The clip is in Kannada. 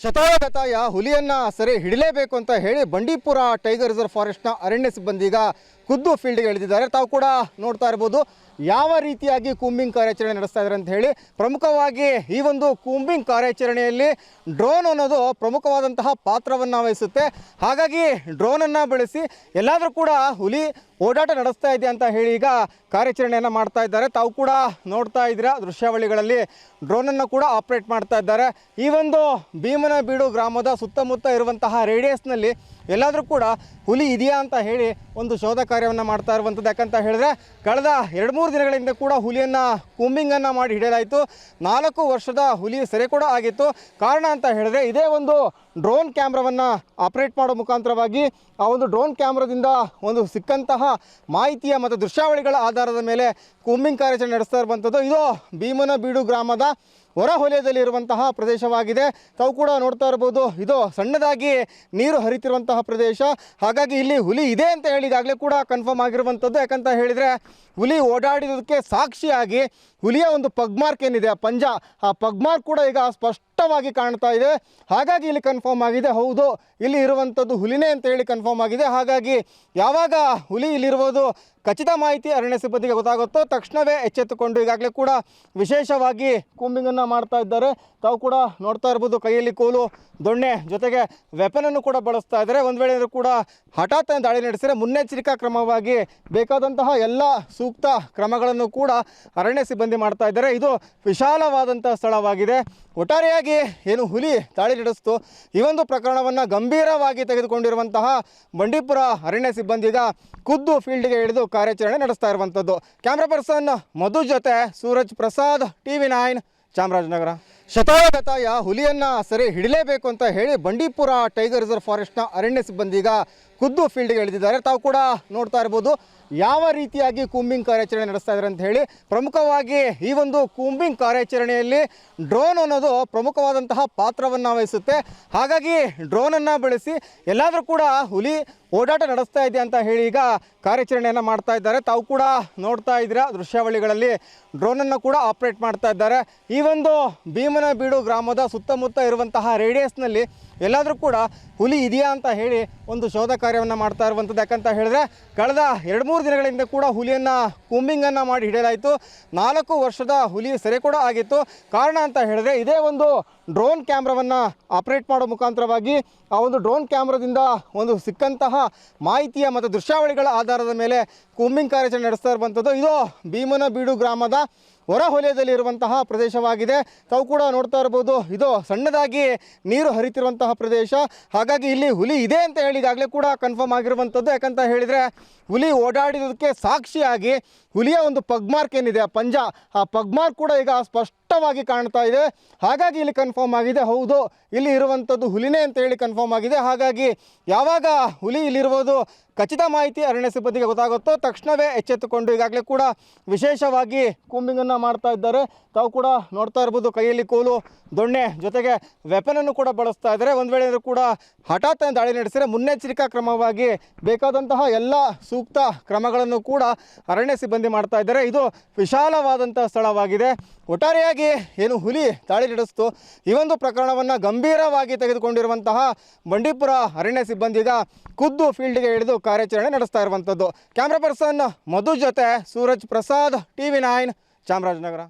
ಶತಾಯಗತಾಯ ಹುಲಿಯನ್ನ ಸೆರೆ ಹಿಡಲೇಬೇಕು ಅಂತ ಹೇಳಿ ಬಂಡೀಪುರ ಟೈಗರ್ ರಿಸರ್ವ್ ಫಾರೆಸ್ಟ್ನ ಅರಣ್ಯ ಸಿಬ್ಬಂದಿ ಈಗ ಖುದ್ದು ಫೀಲ್ಡ್ಗೆ ಇಳಿದಿದ್ದಾರೆ. ತಾವು ಕೂಡ ನೋಡ್ತಾ ಇರ್ಬೋದು ಯಾವ ರೀತಿಯಾಗಿ ಕೂಂಬಿಂಗ್ ಕಾರ್ಯಾಚರಣೆ ನಡೆಸ್ತಾ ಇದ್ದಾರೆ ಅಂತ ಹೇಳಿ. ಪ್ರಮುಖವಾಗಿ ಈ ಒಂದು ಕೂಂಬಿಂಗ್ ಕಾರ್ಯಾಚರಣೆಯಲ್ಲಿ ಡ್ರೋನ್ ಅನ್ನೋದು ಪ್ರಮುಖವಾದಂತಹ ಪಾತ್ರವನ್ನು ವಹಿಸುತ್ತೆ. ಹಾಗಾಗಿ ಡ್ರೋನನ್ನು ಬಳಸಿ ಎಲ್ಲಾದರೂ ಕೂಡ ಹುಲಿ ಓಡಾಟ ನಡೆಸ್ತಾ ಇದೆ ಅಂತ ಹೇಳಿ ಈಗ ಕಾರ್ಯಾಚರಣೆಯನ್ನು ಮಾಡ್ತಾ ಇದ್ದಾರೆ. ತಾವು ಕೂಡ ನೋಡ್ತಾ ಇದ್ದೀರಾ ದೃಶ್ಯಾವಳಿಗಳಲ್ಲಿ ಡ್ರೋನನ್ನು ಕೂಡ ಆಪ್ರೇಟ್ ಮಾಡ್ತಾ ಇದ್ದಾರೆ. ಈ ಒಂದು ಭೀಮನ ಬೀಡು ಗ್ರಾಮದ ಸುತ್ತಮುತ್ತ ಇರುವಂತಹ ರೇಡಿಯಸ್ನಲ್ಲಿ ಎಲ್ಲಾದರೂ ಕೂಡ ಹುಲಿ ಇದೆಯಾ ಅಂತ ಹೇಳಿ ಒಂದು ಶೋಧ ಕಾರ್ಯವನ್ನು ಮಾಡ್ತಾ ಇರುವಂಥದ್ದು. ಯಾಕಂತ ಹೇಳಿದ್ರೆ ಕಳೆದ ಎರಡು ಮೂರು ದಿನಗಳಿಂದ ಕೂಡ ಹುಲಿಯನ್ನು ಕೂಂಬಿಂಗನ್ನು ಮಾಡಿ ಹಿಡಿಯಲಾಯಿತು. ನಾಲ್ಕು ವರ್ಷದ ಹುಲಿ ಸೆರೆ ಕೂಡ ಆಗಿತ್ತು. ಕಾರಣ ಅಂತ ಹೇಳಿದ್ರೆ ಇದೇ ಒಂದು ಡ್ರೋನ್ ಕ್ಯಾಮ್ರಾವನ್ನು ಆಪ್ರೇಟ್ ಮಾಡೋ ಮುಖಾಂತರವಾಗಿ ಆ ಒಂದು ಡ್ರೋನ್ ಕ್ಯಾಮ್ರಾದಿಂದ ಒಂದು ಸಿಕ್ಕಂತಹ ಮಾಹಿತಿಯ ಮತ್ತು ದೃಶ್ಯಾವಳಿಗಳ ಆಧಾರದ ಮೇಲೆ ಕೂಂಬಿಂಗ್ ಕಾರ್ಯಾಚರಣೆ ನಡೆಸ್ತಾ ಇರುವಂಥದ್ದು. ಇದು ಭೀಮನ ಬೀಡು ಗ್ರಾಮದ ಹೊರ ಪ್ರದೇಶವಾಗಿದೆ. ತಾವು ಕೂಡ ನೋಡ್ತಾ ಇರ್ಬೋದು ಇದು ಸಣ್ಣದಾಗಿ ನೀರು ಹರಿತಿರುವಂತಹ ಪ್ರದೇಶ. ಹಾಗಾಗಿ ಇಲ್ಲಿ ಹುಲಿ ಇದೆ ಅಂತ ಹೇಳಿ ಈಗಾಗಲೇ ಕೂಡ ಕನ್ಫರ್ಮ್ ಆಗಿರುವಂಥದ್ದು. ಯಾಕಂತ ಹೇಳಿದರೆ, ಹುಲಿ ಓಡಾಡಿದಕ್ಕೆ ಸಾಕ್ಷಿಯಾಗಿ ಹುಲಿಯ ಒಂದು ಪಗ್ಮಾರ್ಕ್ ಏನಿದೆ, ಆ ಪಂಜ. ಆ ಪಗ್ಮಾರ್ಕ್ ಕೂಡ ಈಗ ಸ್ಪಷ್ಟವಾಗಿ ಕಾಣ್ತಾ ಇದೆ. ಹಾಗಾಗಿ ಇಲ್ಲಿ ಕನ್ಫರ್ಮ್ ಆಗಿದೆ. ಹೌದು, ಇಲ್ಲಿ ಇರುವಂಥದ್ದು ಹುಲಿನೇ ಅಂತ ಹೇಳಿ ಕನ್ಫರ್ಮ್ ಆಗಿದೆ. ಹಾಗಾಗಿ ಯಾವಾಗ ಹುಲಿ ಇಲ್ಲಿರುವುದು ಖಚಿತ ಮಾಹಿತಿ ಅರಣ್ಯ ಸಿಬ್ಬಂದಿಗೆ ಗೊತ್ತಾಗುತ್ತೋ ತಕ್ಷಣವೇ ಎಚ್ಚೆತ್ತುಕೊಂಡು ಈಗಾಗಲೇ ಕೂಡ ವಿಶೇಷವಾಗಿ ಕೂಂಬಿಂಗನ್ನು ಮಾಡ್ತಾ ಇದ್ದಾರೆ. ತಾವು ಕೂಡ ನೋಡ್ತಾ ಇರ್ಬೋದು, ಕೈಯಲ್ಲಿ ಕೋಲು, ದೊಣ್ಣೆ ಜೊತೆಗೆ ವೆಪನನ್ನು ಕೂಡ ಬಳಸ್ತಾ ಇದ್ದಾರೆ. ಒಂದು ವೇಳೆ ಕೂಡ ಹಠಾತ್ ದಾಳಿ ನಡೆಸಿದರೆ ಮುನ್ನೆಚ್ಚರಿಕಾ ಕ್ರಮವಾಗಿ ಬೇಕಾದಂತಹ ಎಲ್ಲ ಸೂಕ್ತ ಕ್ರಮಗಳನ್ನು ಕೂಡ ಅರಣ್ಯ ಸಿಬ್ಬಂದಿ ಮಾಡ್ತಾ ಇದ್ದಾರೆ. ಇದು ವಿಶಾಲವಾದಂಥ ಸ್ಥಳವಾಗಿದೆ. ಒಟ್ಟಾರೆಯಾಗಿ ಏನು ಹುಲಿ ದಾಳಿ ನಡೆಸಿತು ಈ ಒಂದು ಪ್ರಕರಣವನ್ನು ಗಂಭೀರವಾಗಿ ತೆಗೆದುಕೊಂಡಿರುವಂತಹ ಬಂಡೀಪುರ ಅರಣ್ಯ ಸಿಬ್ಬಂದಿಗ ಖುದ್ದು ಫೀಲ್ಡ್ಗೆ ಇಳಿದು ಕಾರ್ಯಾಚರಣೆ ನಡೆಸ್ತಾ ಇರುವಂಥದ್ದು. ಕ್ಯಾಮ್ರಾ ಪರ್ಸನ್ ಮಧು ಜೊತೆ Suraj Prasad T V nine, Chamarajanagar. ಶತಾಯಗತಾಯ ಹುಲಿಯನ್ನ ಸರಿ ಹಿಡಿಲೇಬೇಕು ಅಂತ ಹೇಳಿ ಬಂಡೀಪುರ ಟೈಗರ್ ರಿಸರ್ವ್ ಫಾರೆಸ್ಟ್ನ ಅರಣ್ಯ ಸಿಬ್ಬಂದಿಗ ಖುದ್ದು ಫೀಲ್ಡ್ಗೆ ಇಳಿದಿದ್ದಾರೆ. ತಾವು ಕೂಡ ನೋಡ್ತಾ ಇರ್ಬೋದು ಯಾವ ರೀತಿಯಾಗಿ ಕೂಂಬಿಂಗ್ ಕಾರ್ಯಾಚರಣೆ ನಡೆಸ್ತಾ ಇದ್ದಾರೆ ಅಂತ ಹೇಳಿ. ಪ್ರಮುಖವಾಗಿ ಈ ಒಂದು ಕೂಂಬಿಂಗ್ ಕಾರ್ಯಾಚರಣೆಯಲ್ಲಿ ಡ್ರೋನ್ ಅನ್ನೋದು ಪ್ರಮುಖವಾದಂತಹ ಪಾತ್ರವನ್ನು ವಹಿಸುತ್ತೆ. ಹಾಗಾಗಿ ಡ್ರೋನನ್ನು ಬಳಸಿ ಎಲ್ಲಾದರೂ ಕೂಡ ಹುಲಿ ಓಡಾಟ ನಡೆಸ್ತಾ ಇದೆ ಅಂತ ಹೇಳಿ ಈಗ ಕಾರ್ಯಾಚರಣೆಯನ್ನು ಮಾಡ್ತಾ ಇದ್ದಾರೆ. ತಾವು ಕೂಡ ನೋಡ್ತಾ ಇದ್ದೀರಾ ದೃಶ್ಯಾವಳಿಗಳಲ್ಲಿ ಡ್ರೋನನ್ನು ಕೂಡ ಆಪ್ರೇಟ್ ಮಾಡ್ತಾ ಇದ್ದಾರೆ. ಈ ಒಂದು ಭೀಮನ ಬೀಡು ಗ್ರಾಮದ ಸುತ್ತಮುತ್ತ ಇರುವಂತಹ ರೇಡಿಯಸ್ನಲ್ಲಿ ಎಲ್ಲಾದರೂ ಕೂಡ ಹುಲಿ ಇದೆಯಾ ಅಂತ ಹೇಳಿ ಒಂದು ಶೋಧ ಕಾರ್ಯವನ್ನು ಮಾಡ್ತಾ ಇರುವಂಥದ್ದು. ಯಾಕಂತ ಹೇಳಿದ್ರೆ ಕಳೆದ ಎರಡು ಮೂರು ದಿನಗಳಿಂದ ಕೂಡ ಹುಲಿಯನ್ನು ಕೂಂಬಿಂಗನ್ನು ಮಾಡಿ ಹಿಡಿಯಲಾಯಿತು. ನಾಲ್ಕು ವರ್ಷದ ಹುಲಿ ಸೆರೆ ಕೂಡ ಆಗಿತ್ತು. ಕಾರಣ ಅಂತ ಹೇಳಿದ್ರೆ ಇದೇ ಒಂದು ಡ್ರೋನ್ ಕ್ಯಾಮ್ರಾವನ್ನು ಆಪ್ರೇಟ್ ಮಾಡೋ ಮುಖಾಂತರವಾಗಿ ಆ ಒಂದು ಡ್ರೋನ್ ಕ್ಯಾಮ್ರಾದಿಂದ ಒಂದು ಸಿಕ್ಕಂತಹ ಮಾಹಿತಿಯ ಮತ್ತು ದೃಶ್ಯಾವಳಿಗಳ ಆಧಾರದ ಮೇಲೆ ಕೂಂಬಿಂಗ್ ಕಾರ್ಯಾಚರಣೆ ನಡೆಸ್ತಾ ಇರುವಂಥದ್ದು. ಇದು ಭೀಮನ ಬೀಡು ಗ್ರಾಮದ ಹೊರ ವಲಯದಲ್ಲಿ ಇರುವಂತಹ ಪ್ರದೇಶವಾಗಿದೆ. ತಾವು ಕೂಡ ನೋಡ್ತಾ ಇರ್ಬೋದು ಇದು ಸಣ್ಣದಾಗಿ ನೀರು ಹರಿತಿರುವಂತಹ ಪ್ರದೇಶ. ಹಾಗಾಗಿ ಇಲ್ಲಿ ಹುಲಿ ಇದೆ ಅಂತ ಹೇಳಿ ಈಗಾಗಲೇ ಕೂಡ ಕನ್ಫರ್ಮ್ ಆಗಿರುವಂಥದ್ದು. ಯಾಕಂತ ಹೇಳಿದರೆ, ಹುಲಿ ಓಡಾಡಿದಕ್ಕೆ ಸಾಕ್ಷಿಯಾಗಿ ಹುಲಿಯ ಒಂದು ಪಗ್ಮಾರ್ಕ್ ಏನಿದೆ, ಆ ಪಂಜ. ಆ ಪಗ್ಮಾರ್ಕ್ ಕೂಡ ಈಗ ಸ್ಪಷ್ಟವಾಗಿ ಕಾಣ್ತಾ ಇದೆ. ಹಾಗಾಗಿ ಇಲ್ಲಿ ಕನ್ಫರ್ಮ್ ಆಗಿದೆ. ಹೌದು, ಇಲ್ಲಿ ಇರುವಂಥದ್ದು ಹುಲಿನೇ ಅಂತ ಹೇಳಿ ಕನ್ಫರ್ಮ್ ಆಗಿದೆ. ಹಾಗಾಗಿ ಯಾವಾಗ ಹುಲಿ ಇಲ್ಲಿರುವುದು ಖಚಿತ ಮಾಹಿತಿ ಅರಣ್ಯ ಸಿಬ್ಬಂದಿಗೆ ಗೊತ್ತಾಗುತ್ತೋ ತಕ್ಷಣವೇ ಎಚ್ಚೆತ್ತುಕೊಂಡು ಈಗಾಗಲೇ ಕೂಡ ವಿಶೇಷವಾಗಿ ಕೂಂಬಿಂಗನ್ನು ಮಾಡ್ತಾ ಇದ್ದಾರೆ. ತಾವು ಕೂಡ ನೋಡ್ತಾ ಇರ್ಬೋದು, ಕೈಯಲ್ಲಿ ಕೋಲು, ದೊಣ್ಣೆ ಜೊತೆಗೆ ವೆಪನನ್ನು ಕೂಡ ಬಳಸ್ತಾ ಇದ್ದಾರೆ. ಒಂದು ವೇಳೆ ಕೂಡ ಹಠಾತ್ ದಾಳಿ ನಡೆಸಿದರೆ ಮುನ್ನೆಚ್ಚರಿಕಾ ಕ್ರಮವಾಗಿ ಬೇಕಾದಂತಹ ಎಲ್ಲ ಸೂಕ್ತ ಕ್ರಮಗಳನ್ನು ಕೂಡ ಅರಣ್ಯ ಸಿಬ್ಬಂದಿ ಮಾಡ್ತಾ ಇದ್ದಾರೆ. ಇದು ವಿಶಾಲವಾದಂಥ ಸ್ಥಳವಾಗಿದೆ. ಒಟ್ಟಾರೆಯಾಗಿ ಏನು ಹುಲಿ ದಾಳಿ ನಡೆಸಿತು ಈ ಒಂದು ಪ್ರಕರಣವನ್ನು ಗಂಭೀರವಾಗಿ ತೆಗೆದುಕೊಂಡಿರುವಂತಹ ಬಂಡೀಪುರ ಅರಣ್ಯ ಸಿಬ್ಬಂದಿಗ ಖುದ್ದು ಫೀಲ್ಡ್ಗೆ ಹಿಡಿದು ಕಾರ್ಯಾಚರಣೆ ನಡೆಸ್ತಾ ಇರುವಂಥದ್ದು. ಕ್ಯಾಮ್ರಾ ಪರ್ಸನ್ ಮಧು ಜೊತೆ Suraj Prasad T V nine, Chamarajanagar.